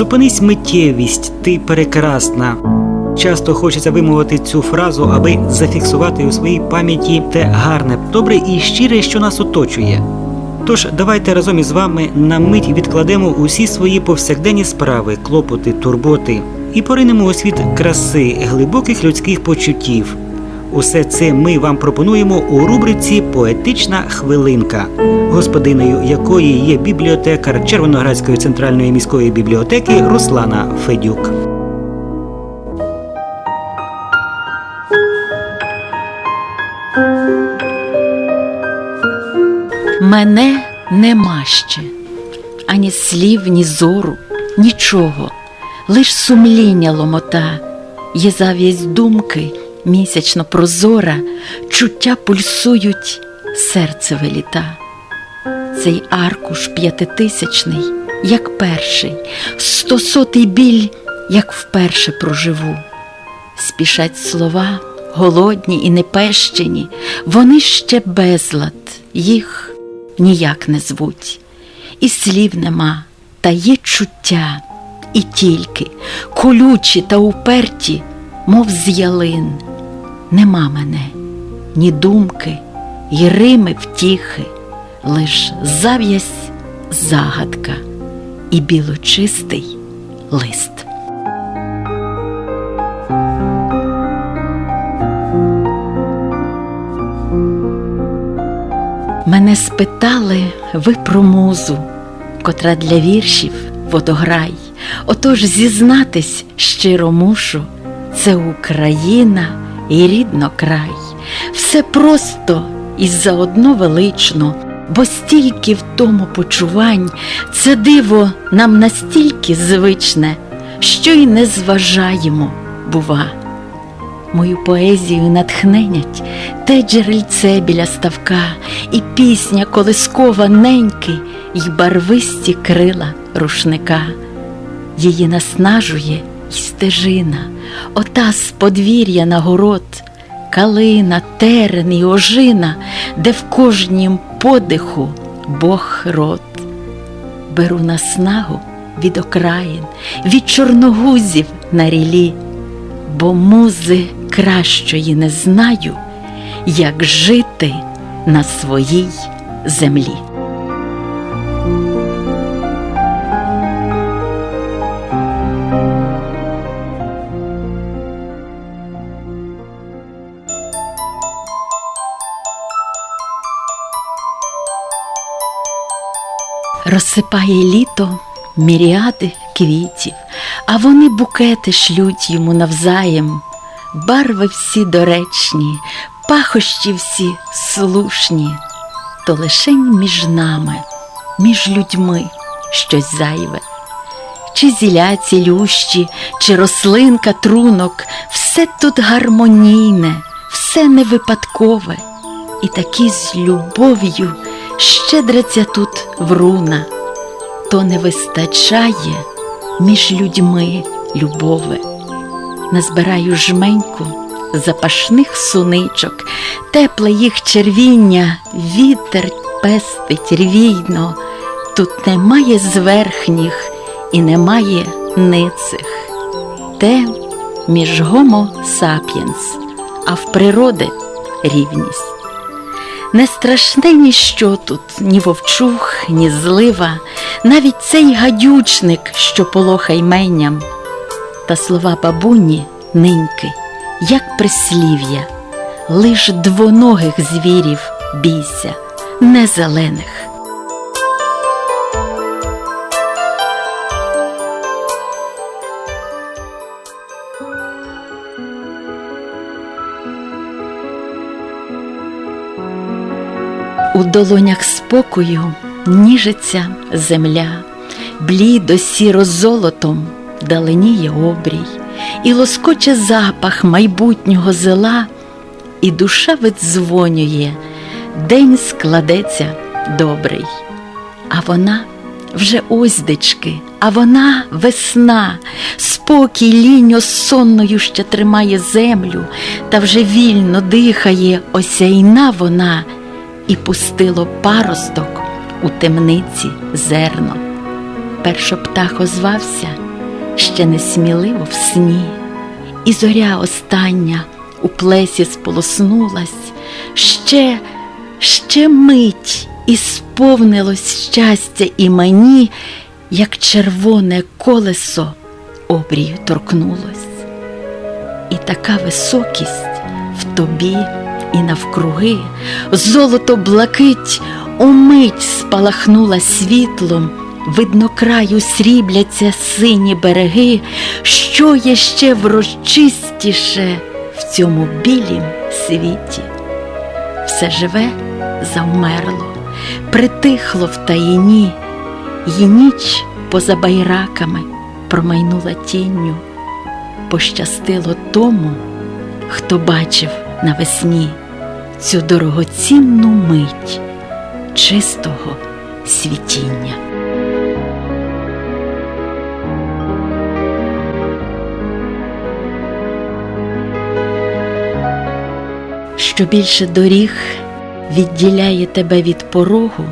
Зупинись миттєвість, ти прекрасна. Часто хочеться вимовити цю фразу, аби зафіксувати у своїй пам'яті те гарне, добре і щире, що нас оточує. Тож давайте разом із вами на мить відкладемо усі свої повсякденні справи, клопоти, турботи і поринемо у світ краси, глибоких людських почуттів. Усе це ми вам пропонуємо у рубриці Поетична хвилинка, господинею якої є бібліотекар Червоноградської центральної міської бібліотеки Руслана Федюк. Мене нема ще, ані слів, ні зору, нічого, лиш сумління ломота, є завість думки, місячно прозора, чуття пульсують, серце веліта. Цей аркуш п'ятитисячний, як перший, стосотий біль, як вперше проживу. Спішать слова, голодні і непещені, вони ще безлад, їх ніяк не звуть. І слів нема, та є чуття, і тільки колючі та уперті, мов з ялин. Нема мене, ні думки, й рими втіхи, лиш зав'язь загадка і білочистий лист. Мене спитали ви про музу, котра для віршів водограй. Отож зізнатись щиро мушу, це Україна і рідно край. Все просто і заодно велично, бо стільки в тому почувань, це диво нам настільки звичне, що й не зважаємо, бува. Мою поезію натхненять те джерельце біля ставка, і пісня колискова неньки, й барвисті крила рушника. Її наснажує стежина, ота з подвір'я на город, калина, терен і ожина, де в кожнім подиху Бог род. Беру наснагу від окраїн, від чорногузів на рілі бо музи кращої не знаю, як жити на своїй землі. Розсипає літо міріади квітів, а вони букети шлють йому навзаєм. Барви всі доречні, пахощі всі слушні, то лишень між нами, між людьми щось зайве. Чи зіля цілющі, чи рослинка трунок, все тут гармонійне, все не випадкове, і такі з любов'ю щедриться тут вруна, то не вистачає між людьми любови. Назбираю жменьку запашних суничок, тепле їх червіння, вітер пестить рвійно, тут немає зверхніх і немає ницих. Те між гомо сапіенс, а в природи рівність. Не страшне ніщо тут, ні вовчух, ні злива, навіть цей гадючник, що полоха йменням. Та слова бабуні ниньки, як прислів'я, лиш двоногих звірів бійся, не зелених. У долонях спокою ніжиться земля, блідо сіро золотом даленіє обрій, і лоскоче запах майбутнього зела, і душа видзвонює, день складеться добрий. А вона вже оздечки, а вона весна, спокій ліньо сонною ще тримає землю, та вже вільно дихає осяйна вона і пустило паросток у темниці зерно. Першо птах озвався ще несміливо в сні, і зоря остання у плесі сполоснулась, ще, ще мить і сповнилось щастя і мені, як червоне колесо обрію торкнулось. І така високість в тобі і навкруги, золото блакить умить спалахнула світлом, видно краю срібляться сині береги, що є ще врочистіше в цьому білім світі. Все живе завмерло, притихло в таїні, і ніч поза байраками промайнула тінню. Пощастило тому, хто бачив навесні цю дорогоцінну мить чистого світіння. Що більше доріг відділяє тебе від порогу,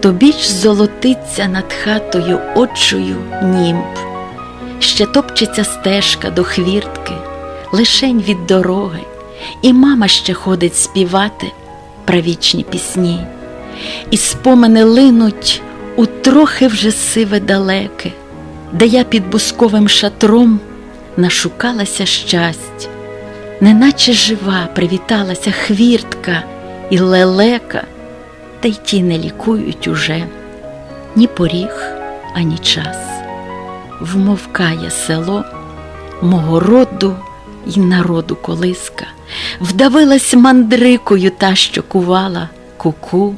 то більш золотиться над хатою очою німб. Ще топчеться стежка до хвіртки, лишень від дороги, і мама ще ходить співати правічні пісні, і спомини линуть у трохи вже сиве далеке, де я під бусковим шатром нашукалася щастя, неначе жива привіталася хвіртка і лелека, та й ті не лікують уже ні поріг, ані час. Вмовкає село мого роду й народу колиска, вдавилась мандрикою та, що кувала куку,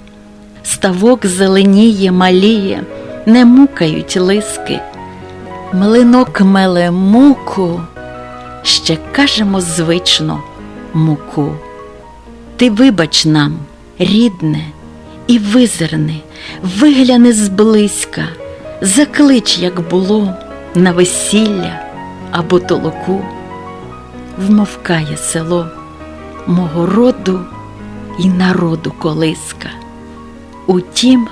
ставок зеленіє, маліє, не мукають лиски, млинок меле муку, ще кажемо звично муку. Ти вибач нам, рідне, і визирни, вигляни зблизька, заклич, як було, на весілля або толоку, вмовкає село мого роду і народу колиска. Утім,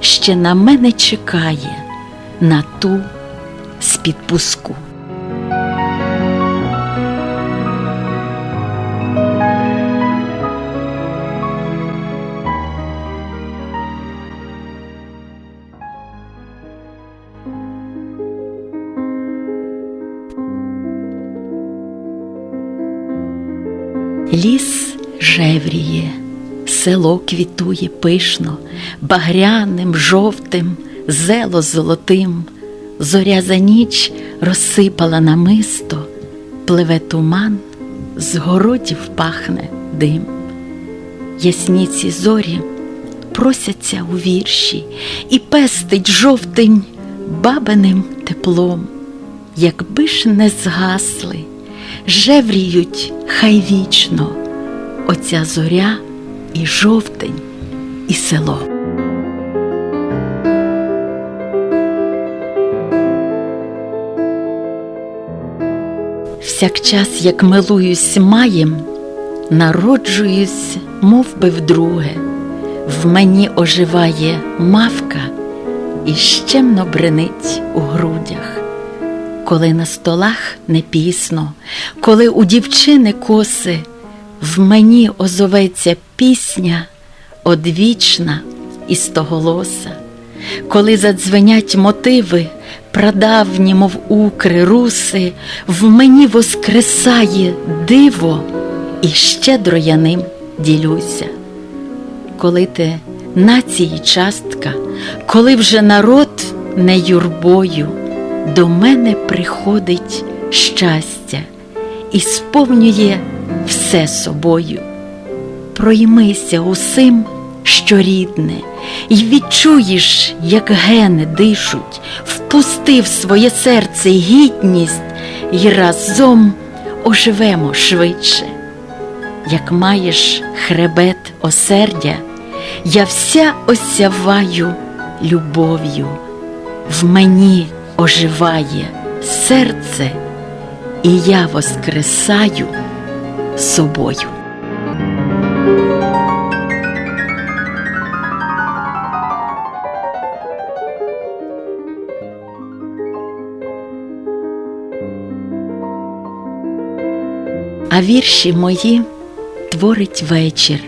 ще на мене чекає на ту з Ліс жевріє, село квітує пишно, багряним, жовтим, зело золотим, зоря за ніч розсипала намисто, пливе туман, з городів пахне дим. Ясні ці зорі просяться у вірші і пестить жовтень бабиним теплом, якби ж не згасли жевріють хай вічно. Оця зоря і жовтень, і село. Всякчас, як милуюсь маєм, народжуюсь, мов би вдруге, в мені оживає мавка і щемно бренить у грудях коли на столах не пісно, коли у дівчини коси в мені озоветься пісня одвічна і стоголоса, коли задзвенять мотиви, прадавні, мов укри, руси, в мені воскресає диво і щедро я ним ділюся. Коли ти нації частка, коли вже народ не юрбою до мене приходить щастя і сповнює все собою. Проймися усим, що рідне, і відчуєш, як гени дишуть, впусти в своє серце гідність, і разом оживемо швидше. Як маєш хребет осердя, я вся осяваю любов'ю в мені оживає серце, і я воскресаю собою. А вірші мої творить вечір,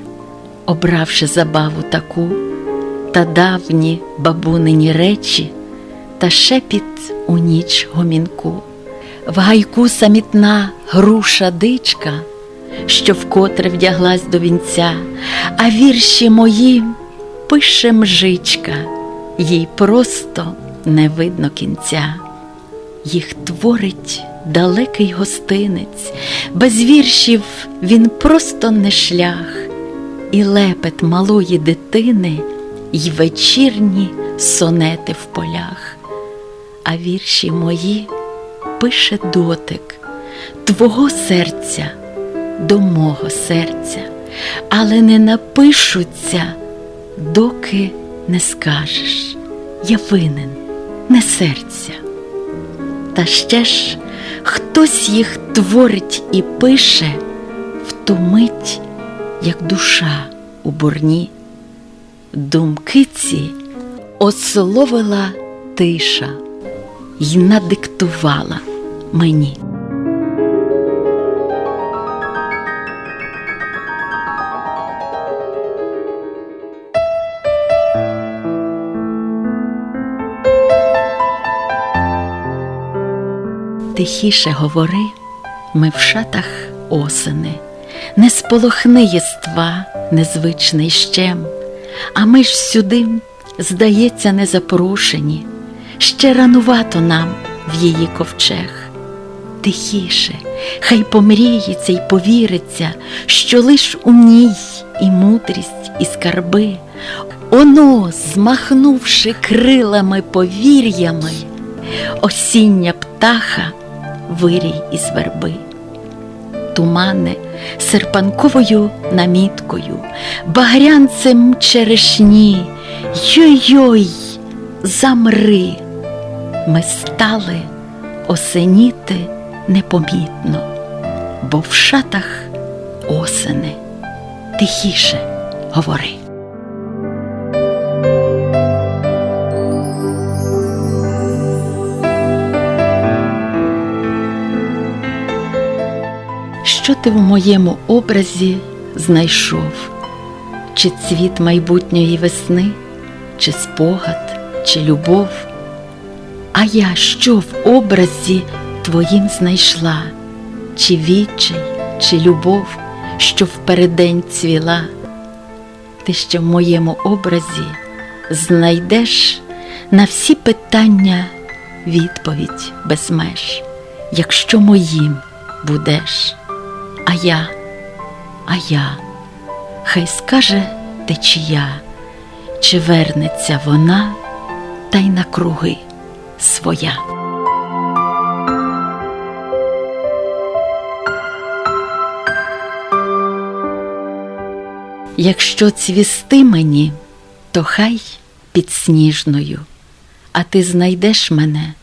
обравши забаву таку та давні бабунині речі, та шепіт у ніч гомінку. В гайку самітна груша дичка, що вкотре вдяглась до вінця, а вірші мої пише мжичка, їй просто не видно кінця. Їх творить далекий гостинець, без віршів він просто не шлях, і лепет малої дитини, й вечірні сонети в полях. А вірші мої пише дотик твого серця до мого серця, але не напишуться, доки не скажеш я винен, не серця. Та ще ж хтось їх творить і пише в ту мить, як душа у бурні. Думки ці ословила тиша й надиктувала мені. Тихіше говори, ми в шатах осени, не сполохни єства, незвичний щем, а ми ж сюди, здається, не запрошені, ще ранувато нам в її ковчег. Тихіше, хай помріється й повіриться, що лиш у ній і мудрість, і скарби, оно, змахнувши крилами повір'ями, осіння птаха вирій із верби. Тумане серпанковою наміткою, багрянцем черешні, йой-йой, замри. Ми стали осеніти непомітно, бо в шатах осени тихіше говори. Що ти в моєму образі знайшов? Чи цвіт майбутньої весни, чи спогад, чи любов? А я що в образі твоїм знайшла? Чи відчай, чи любов, що впередень цвіла? Ти ще в моєму образі знайдеш на всі питання відповідь без меж, якщо моїм будеш. А я, а я, хай скаже течія, чи вернеться вона та й на круги своя. Якщо цвісти мені, то хай під сніжною, а ти знайдеш мене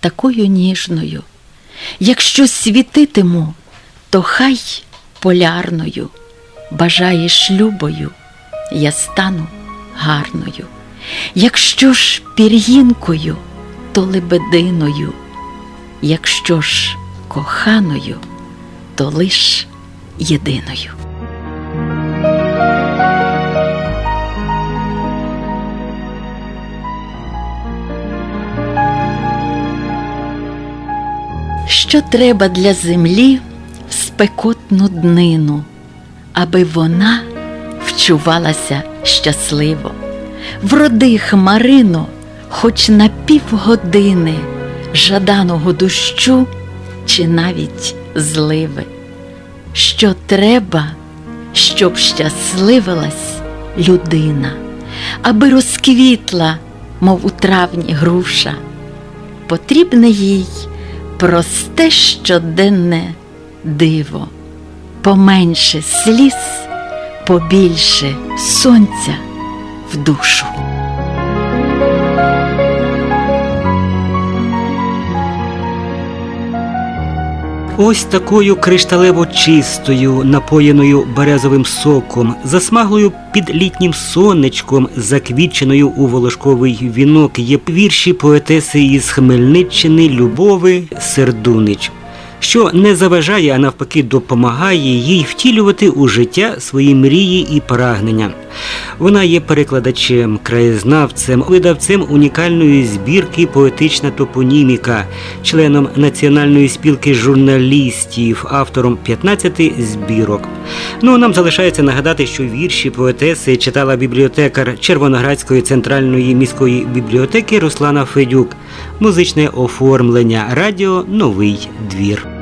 такою ніжною. Якщо світитиму, то хай полярною, бажаєш любою, я стану гарною. Якщо ж пір'їнкою, то лебединою, якщо ж коханою, то лиш єдиною. Що треба для землі в спекотну днину, аби вона вчувалася щасливо, вроди хмарину, хоч на півгодини жаданого дощу чи навіть зливи. Що треба, щоб щасливилась людина, аби розквітла, мов у травні груша, потрібне їй просте щоденне диво, поменше сліз, побільше сонця в душу. Ось такою кришталево чистою, напоєною березовим соком, засмаглою під літнім сонечком, заквітченою у волошковий вінок, є вірші поетеси із Хмельниччини Любови Сердунич. Що не заважає, а навпаки допомагає їй втілювати у життя свої мрії і прагнення. Вона є перекладачем, краєзнавцем, видавцем унікальної збірки Поетична топоніміка, членом Національної спілки журналістів, автором 15 збірок. Ну нам залишається нагадати, що вірші поетеси читала бібліотекар Червоноградської центральної міської бібліотеки Руслана Федюк, музичне оформлення радіо Новий двір.